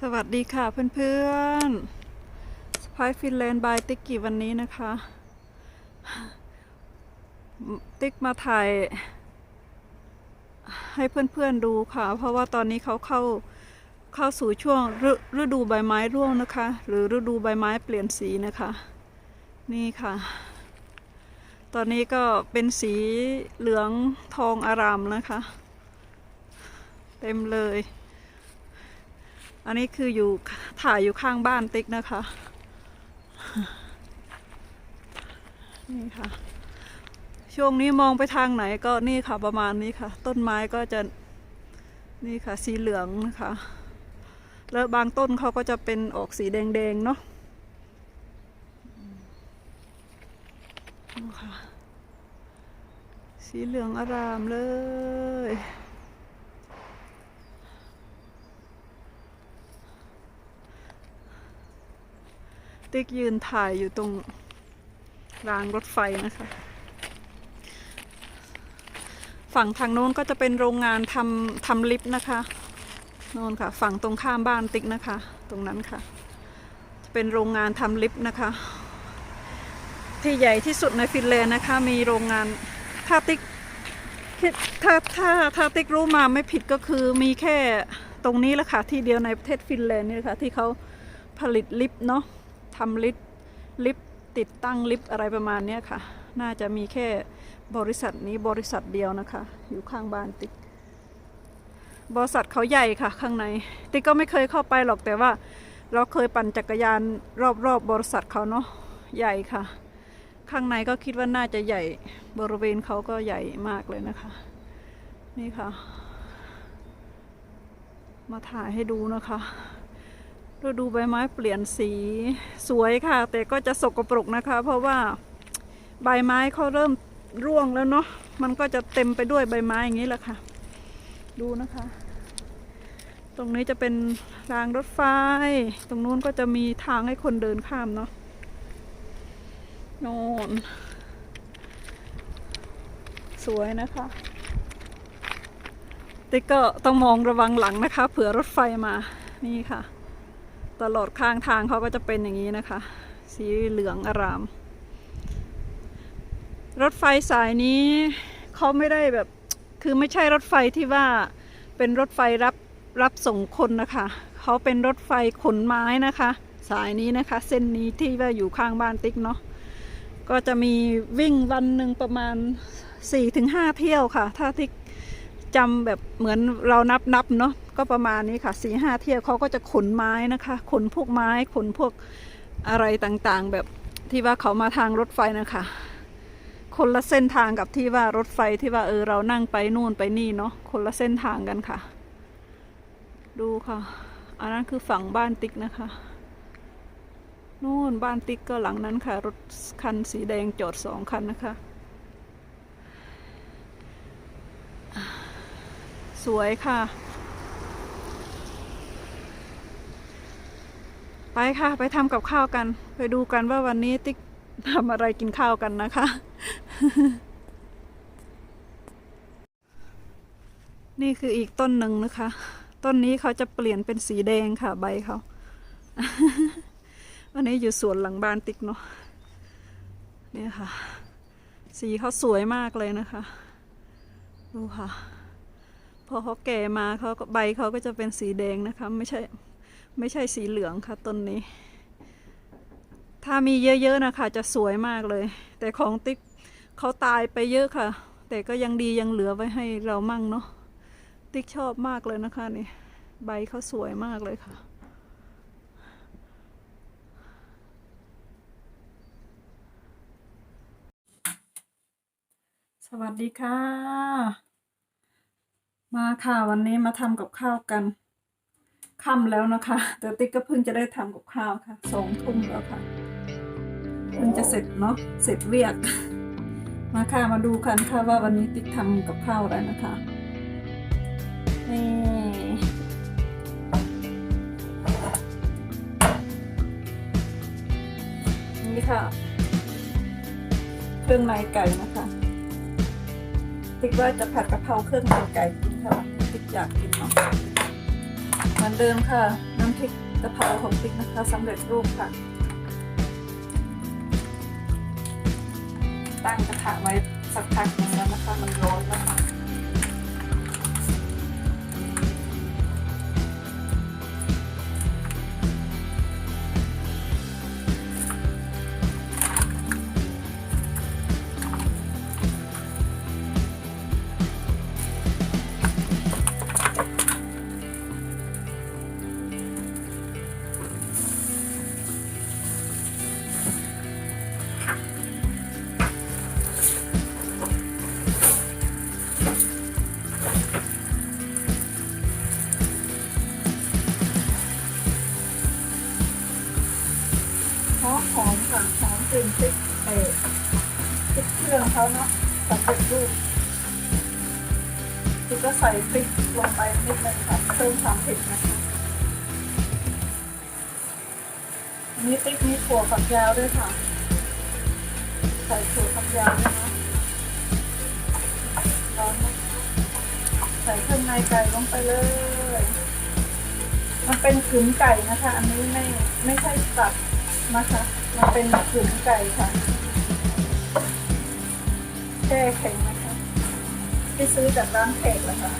สวัสดีค่ะเพื่อนๆสไปฟินแลนด์บายติ๊กกี้วันนี้นะคะ ติ๊กมาถ่าย ให้เพื่อนๆดูค่ะ เพราะว่าตอนนี้เขาเข้าเข้าสู่ช่วงฤฤดูใบไม้ร่วงนะคะ หรือฤดูใบไม้เปลี่ยนสีนะคะ นี่ค่ะ ตอนนี้ก็เป็นสีเหลืองทองอารามนะคะ เต็มเลย อันนี้คืออยู่ถ่ายอยู่ข้างบ้านติ๊กนะคะ นี่ค่ะ ช่วงนี้มองไปทางไหนก็นี่ค่ะประมาณนี้ค่ะ ต้นไม้ก็จะนี่ค่ะสีเหลืองนะคะ แล้วบางต้นเขาก็จะเป็นออกสีแดงๆเนาะนี่ค่ะสีเหลืองอารามเลย ติ๊กยืนถ่ายอยู่ตรงรางรถไฟนะคะ ฝั่งทางโน้นก็จะเป็นโรงงานทำทำลิฟต์นะคะโน่นค่ะ ฝั่งตรงข้ามบ้านติ๊กนะคะ ตรงนั้นค่ะ จะเป็นโรงงานทำลิฟต์นะคะ ที่ใหญ่ที่สุดในฟินแลนด์นะคะ มีโรงงานถ้าติ๊กถ้าถ้าถ้าติ๊กรู้มาไม่ผิดก็คือมีแค่ตรงนี้แหละค่ะ ที่เดียวในประเทศฟินแลนด์นี่แหละค่ะ ที่เขาผลิตลิฟต์เนาะ ทำลิฟต์ลิฟต์ติดตั้งลิฟต์อะไรประมาณเนี้ยค่ะ น่าจะมีแค่บริษัทนี้บริษัทเดียวนะคะ อยู่ข้างบ้านติ๊กบริษัทเขาใหญ่ค่ะ ข้างใน ติ๊กก็ไม่เคยเข้าไปหรอกแต่ว่า เราเคยปั่นจักรยานรอบๆบบริษัทเขาเนาะใหญ่ค่ะ ข้างในก็คิดว่าน่าจะใหญ่บริเวณเขาก็ใหญ่มากเลยนะคะ นี่ค่ะ มาถ่ายให้ดูนะคะ ฤดูใบไม้เปลี่ยนสีสวยค่ะ แต่ก็จะสกปรกนะคะ เพราะว่าใบไม้เขาเริ่มร่วงแล้วเนาะมันก็จะเต็มไปด้วยใบไม้อย่างนี้แหละค่ะ ดูนะคะ ตรงนี้จะเป็นรางรถไฟ ตรงนู้นก็จะมีทางให้คนเดินข้ามเนาะโน่นสวยนะคะติ๊กก็ต้องมองระวังหลังนะคะ เผื่อรถไฟมานี่ค่ะ ตลอดข้างทางเขาก็จะเป็นอย่างนี้นะคะ สีเหลืองอาราม รถไฟสายนี้เขาไม่ได้แบบ คือไม่ใช่รถไฟที่ว่าเป็นรถไฟรับรับส่งคนนะคะเขาเป็นรถไฟขนไม้นะคะ สายนี้นะคะ เส้นนี้ที่ว่าอยู่ข้างบ้านติ๊กเนาะก็จะมีวิ่งวันหนึ่งประมาณ 4-5 เที่ยวค่ะ ถ้าติ๊กจำแบบเหมือนเรานับนับๆเนาะ ก็ประมาณนี้ค่ะสี่ห้าเที่ยวเขาก็จะขนไม้นะคะขนพวกไม้ขนพวกอะไรต่างๆ แบบที่ว่าเขามาทางรถไฟนะคะ คนละเส้นทางกับที่ว่ารถไฟที่ว่าเออเรานั่งไปนู่นไปนี่เนาะคนละเส้นทางกันค่ะ ดูค่ะ อันนั้นคือฝั่งบ้านติ๊กนะคะนู่นบ้านติ๊กก็หลังนั้นค่ะ รถคันสีแดงจอดสองคันนะคะ สวยค่ะ ไปค่ะ ไปทำกับข้าวกัน ไปดูกันว่าวันนี้ติ๊กทำอะไรกินข้าวกันนะคะ นี่คืออีกต้นหนึ่งนะคะ ต้นนี้เขาจะเปลี่ยนเป็นสีแดงค่ะใบเขา วันนี้อยู่สวนหลังบ้านติ๊กเนาะเนี่ยค่ะ สีเขาสวยมากเลยนะคะ ดูค่ะ พอเขาแก่มาเขาก็ใบเขาก็จะเป็นสีแดงนะคะ ไม่ใช่ ไม่ใช่สีเหลืองค่ะต้นนี้ ถ้ามีเยอะๆนะคะ จะสวยมากเลย แต่ของติ๊กเขาตายไปเยอะค่ะ แต่ก็ยังดียังเหลือไว้ให้เรามั่งเนาะติ๊กชอบมากเลยนะคะนี่ใบเขาสวยมากเลยค่ะสวัสดีค่ะ มาค่ะวันนี้มาทำกับข้าวกัน ค่ำแล้วนะคะ แต่ติ๊กก็เพิ่งจะได้ทำกับข้าวค่ะสองทุ่มแล้วค่ะเพิ่งจะเสร็จเนาะเสร็จเวียก มาค่ะมาดูกันค่ะว่าวันนี้ติ๊กทำกับข้าวอะไรนะคะนี่นี่ค่ะ เครื่องในไก่นะคะ ติ๊กว่าจะผัดกะเพราเครื่องในไก่กินค่ะติ๊กอยากกินเนาะ เหมือนเดิมค่ะ น้ำพริกกะเพราของติ๊กนะคะสำเร็จรูปค่ะ ตั้งกระทะไว้สักพักหนึงแล้วนะคะ มันร้อนแล้วค่ะ หอมหอมค่ะหอมกลิ่นพริกเออพริกเครื่องเขาเนาะสำเร็จรูปคือก็ใส่พริกลงไปนิดนึงค่ะเพิ่มความเผ็ดนะคะอันนี้พริกมีถั่วฝักยาวด้วยค่ะ ใส่ถั่วฝักยาวด้วยนะร้อนนะใส่เครื่องในไก่ลงไปเลย มันเป็นขืนไก่นะคะ อันนี้ไม่ไม่ใช่ตับ นะคะมันเป็นขืนไก่ค่ะแช่แข็งนะคะที่ซื้อจากร้านแขกนะคะ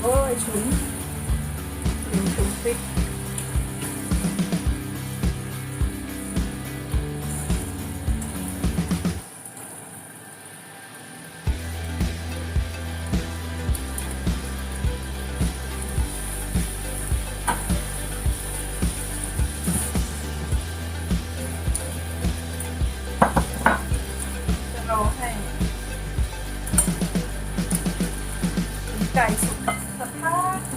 โอ้ยฉุนฉุนฉุนพริก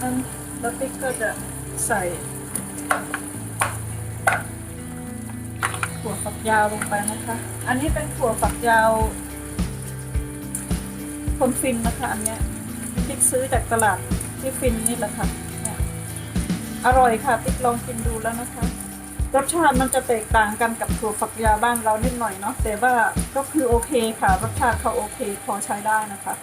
พักนึงแล้วติ๊กก็จะใส่ถั่วฝักยาวลงไปนะคะ อันนี้เป็นถั่วฝักยาว คนฟินนะคะอันเนี้ยติ๊กซื้อจากตลาดที่ฟินนี่แหละค่ะเนี่ยอร่อยค่ะติ๊กลองกินดูแล้วนะคะรสชาติมันจะแตกต่างกันกับถั่วฝักยาวบ้านเรานิดหน่อยเนาะแต่ว่าก็คือโอเคค่ะ รสชาติเขาโอเค พอใช้ได้นะคะ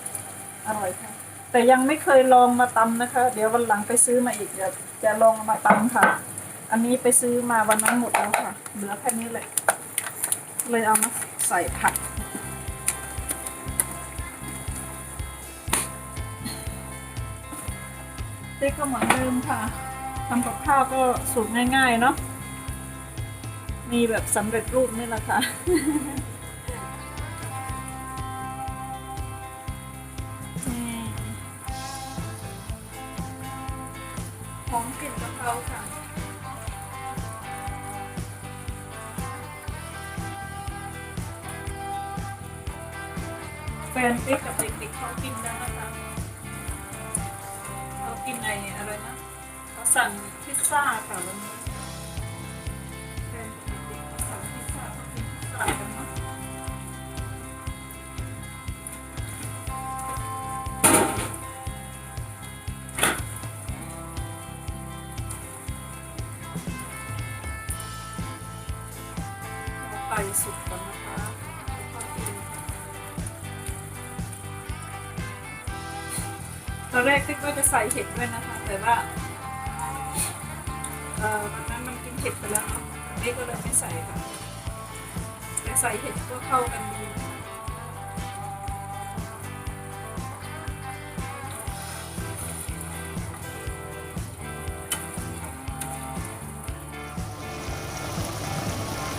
อร่อยค่ะ แต่ยังไม่เคยลองมาตำนะคะ เดี๋ยววันหลังไปซื้อมาอีกเดี๋ยวจะลองเอามาตำค่ะ อันนี้ไปซื้อมาวันนั้นหมดแล้วค่ะ เหลือแค่นี้เลยเลยเอามาใส่ผักติ๊กก็เหมือนเดิมค่ะทำกับข้าวก็สูตรง่ายๆเนาะมีแบบสำเร็จรูปนี่แหละค่ะ อมกลิ่นกะเพราค่ะแฟนติ๊กกับเด็กๆเขากินแล้นะคะเขากินในอะไรนะเขาสั่งพิซซ่าค่ะวันนี้แฟนกับเด็กๆเขาสั่งพิซซ่าเขากินพิซซ่า ตอนแรกติ๊กก็จะใส่เห็ดด้วยนะคะ แต่ว่าเอ่อวันนั้นมันกินเห็ดไปแล้วเนาะนี่ก็เลยไม่ใส่ค่ะแต่ใส่เห็ดก็เข้ากันดี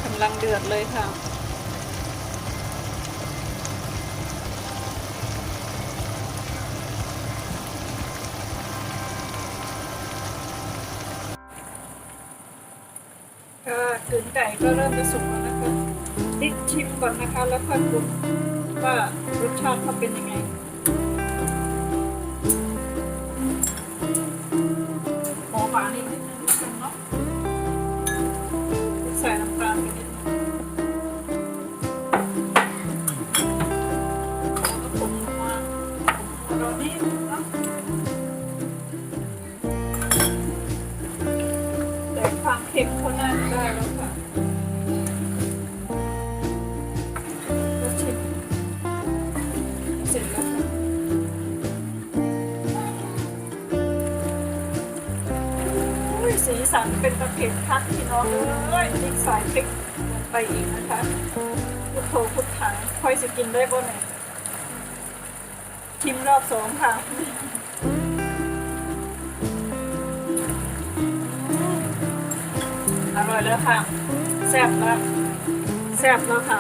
กำลังเดือดเลยค่ะถึงไก็เริ่มจะสุกแล้วนะคะติ๊กชิมก่อนนะคะ แล้วค่อยปรุงว่ารสชาติเขาเป็นยังไงหอมหวานนิดนึงนะเนาะใส่น้ำตาลไปนิดแล้วก็ผงนัวผงนัวเรานี่เนาะแต่ความเค็มเขาน่าจะได้แล้ว เป็นประเภทพักพี่น้องเอ้ยติ๊กสายพริกไปอีกนะคะพุทโธพุทถังค่อยสิกินได้บ่เนี่ยชิมรอบสองค่ะอร่อยแล้วค่ะแซ่บแล้วแซ่บแล้วค่ะ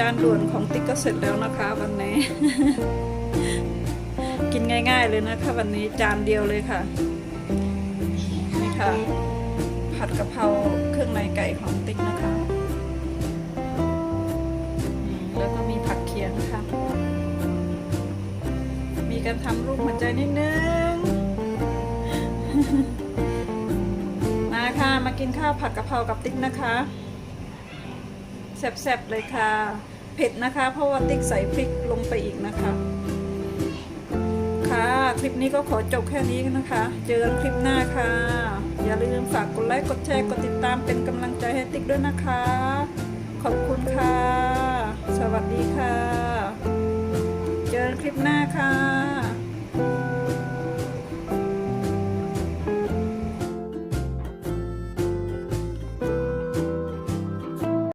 จานด่วนของติ๊กก็เสร็จแล้วนะคะ วันนี้ กินง่าย ๆเลยนะคะ วันนี้จานเดียวเลยค่ะนี่ค่ะ ผัดกะเพราเครื่องในไก่ของติ๊กนะคะแล้วก็มีผักเคียงค่ะ มีการทำรูปหัวใจนิดนึง มาค่ะ มากินข้าวผัดกะเพรากับติ๊กนะคะแซ่บๆเลยค่ะ ผ็ดนะคะ เพราะว่าติ๊กใส่พริกลงไปอีกนะคะ ค่ะ คลิปนี้ก็ขอจบแค่นี้นะคะ เจอกันคลิปหน้าค่ะ อย่าลืมฝากกดไลค์ กดแชร์ กดติดตามเป็นกำลังใจให้ติ๊กด้วยนะคะ ขอบคุณค่ะ สวัสดีค่ะ เจอกันคลิปหน้าค่ะ